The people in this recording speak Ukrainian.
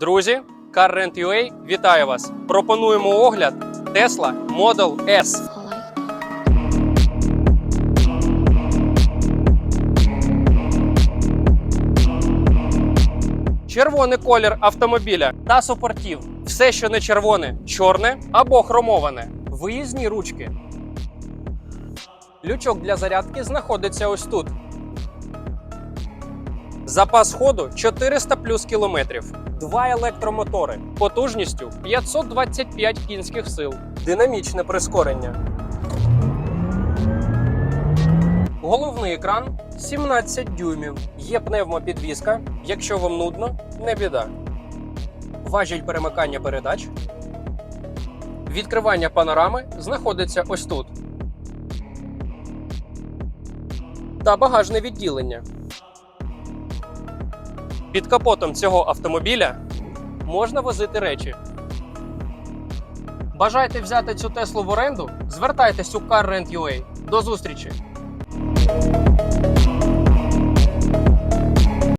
Друзі, CarRent.ua вітає вас! Пропонуємо огляд Tesla Model S. Червоний колір автомобіля та супортів. Все, що не червоне, чорне або хромоване. Виїзні ручки. Лючок для зарядки знаходиться ось тут. Запас ходу 400 плюс кілометрів. Два електромотори потужністю 525 кінських сил. Динамічне прискорення. Головний екран 17 дюймів. Є пневмопідвізка. Якщо вам нудно, не біда. Важіль перемикання передач. Відкривання панорами знаходиться ось тут. Та багажне відділення. Під капотом цього автомобіля можна возити речі. Бажаєте взяти цю Теслу в оренду? Звертайтесь у CarRent.ua. До зустрічі!